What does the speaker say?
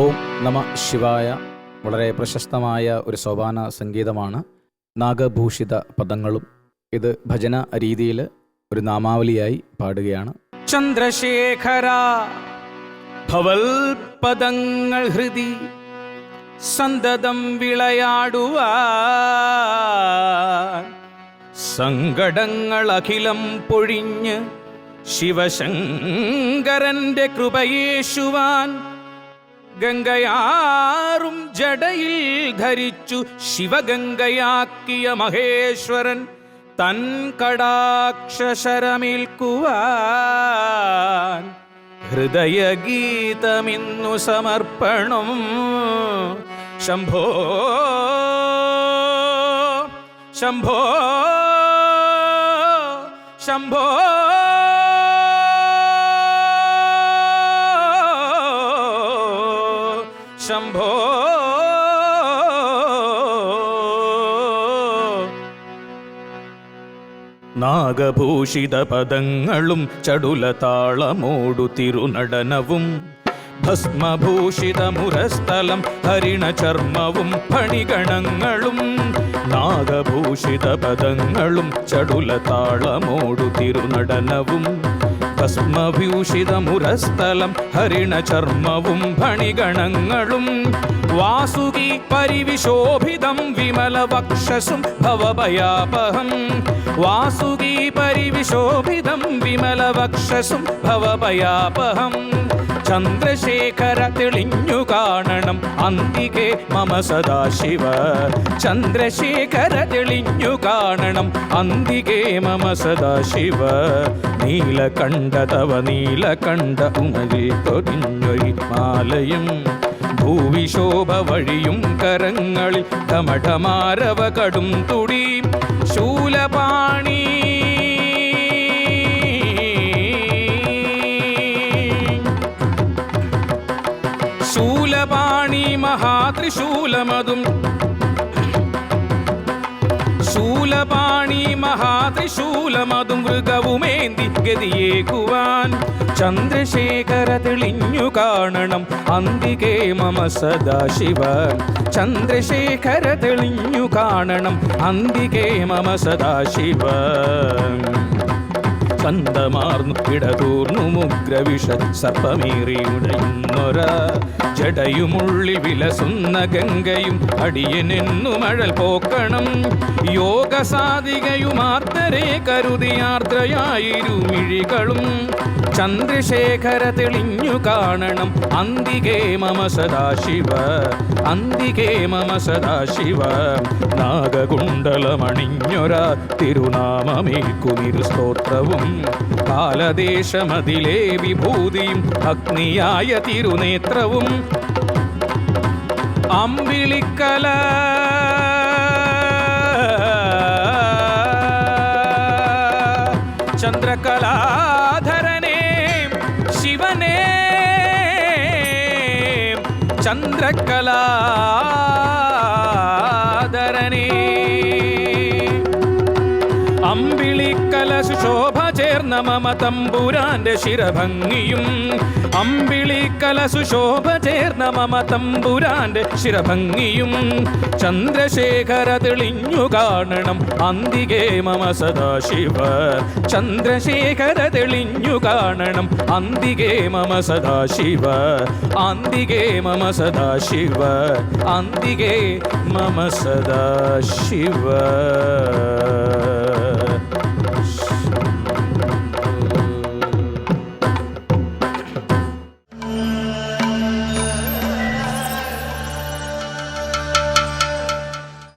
ഓം നമ ശിവായ. വളരെ പ്രശസ്തമായ ഒരു സോപാന സംഗീതമാണ് നാഗഭൂഷിത പദങ്ങളും. ഇത് ഭജന രീതിയിൽ ഒരു നാമാവലിയായി പാടുകയാണ്. ചന്ദ്രശേഖര ഭവൽ പദങ്ങൾ ഹൃദി സന്തതം വിളയാടുവ സങ്കടങ്ങൾ അഖിലം പൊഴിഞ്ഞ് ശിവശങ്കരന്റെ കൃപയേശുവാൻ ഗംഗയാറും ജടയിൽ ധരിച്ചു ശിവഗംഗയാക്കിയ മഹേശ്വരൻ തൻ കടാക്ഷരമേൽക്കുവാൻ ഹൃദയഗീതമിന്നു സമർപ്പണം. ശംഭോ ശംഭോ ശംഭോ. ശംഭോ. നാഗഭൂഷിത പദങ്ങളും ചടുലതാളമോടു തിരുനടനവും. ഭസ്മഭൂഷിത മുരസ്ഥലം ഹരിണ ചർമ്മവും ഫണിഗണങ്ങളും. നാഗഭൂഷിത പദങ്ങളും ചടുലതാളമോടു തിരുനടനവും. ഭസ്മഭൂഷിത മുരസ്ഥലം ഹരിണ ചർമ്മവും ഫണിഗണങ്ങളും വാസുകി പരിവിശോഭിതം വിമലവക്ഷസും ഭവഭയാപഹം വാസുകി പരിവിശോഭിതം വിമലവക്ഷസും ഭവഭയാപഹം ചന്ദ്രശേഖര തെളിഞ്ഞു കാണണം. അന്തികെ മമ സദാശിവ. ചന്ദ്രശേഖര തെളിഞ്ഞു കാണണം. അന്തികെ മമ സദാശിവ. നീലകണ്ഠ തവ നീലകണ്ഠ ഉണരി തൊരിഞ്ഞൊഴി മാലയും. ഭൂവിശോഭ വഴിയും കരങ്ങളിൽ തമഠമാരവ കടും തുടി. ശൂലപാണി ശൂലപാണി മഹാത്രിശൂലമതും. ശൂലപാണി മഹാത്രിശൂലമതും മൃഗവുമേന്തി ഗതിയേകുവാൻ. ചന്ദ്രശേഖര തെളിഞ്ഞു കാണണം അന്തികേ മമ സദാശിവ ചന്ദ്രശേഖര തെളിഞ്ഞു കാണണം അന്തികേ മമ സദാശിവ ചന്തമാർന്നു ഇടതൂർന്നു മുഗ്രവിഷ സർപ്പമേറിയുടയുന്നൊര. ജടയുമുള്ളി വിലസുന്ന ഗംഗയും അടിയനെന്നു മഴൽ പോക്കണം. യോഗസാധികയുമാർത്തരെ കരുതിയാർദ്രയായിരുമിഴികളും. ചന്ദ്രശേഖര തെളിഞ്ഞു കാണണം അന്തികേ മമ സദാശിവ അന്തികേ മമ സദാശിവ. നാഗകുണ്ടലമണിഞ്ഞൊരാ തിരുനാമമേൽക്കുമിരു സ്തോത്രവും. കാലദേശമതിലെ വിഭൂതിയും അഗ്നിയായ തിരുനേത്രവും. അമ്പിളിക്കല ചന്ദ്രകലാധരനേ ശിവനേ ചന്ദ്രകലാധരനേ. അമ്പിളിക്കല സുശോഭ ചേർന്ന മമ തമ്പുരാന്റെ ശിരഭംഗിയും. അമ്പിളിക്കല സുശോഭ ചേർന്ന മമ തമ്പുരാന്റെ ശിരഭംഗിയും. ചന്ദ്രശേഖര തെളിഞ്ഞു കാണണം അന്തികേ മമ സദാശിവ. ചന്ദ്രശേഖര തെളിഞ്ഞു കാണണം അന്തികേ മമ സദാശിവ. അന്തികേ മമ സദാശിവ. അന്തികേ മമ സദാശിവ.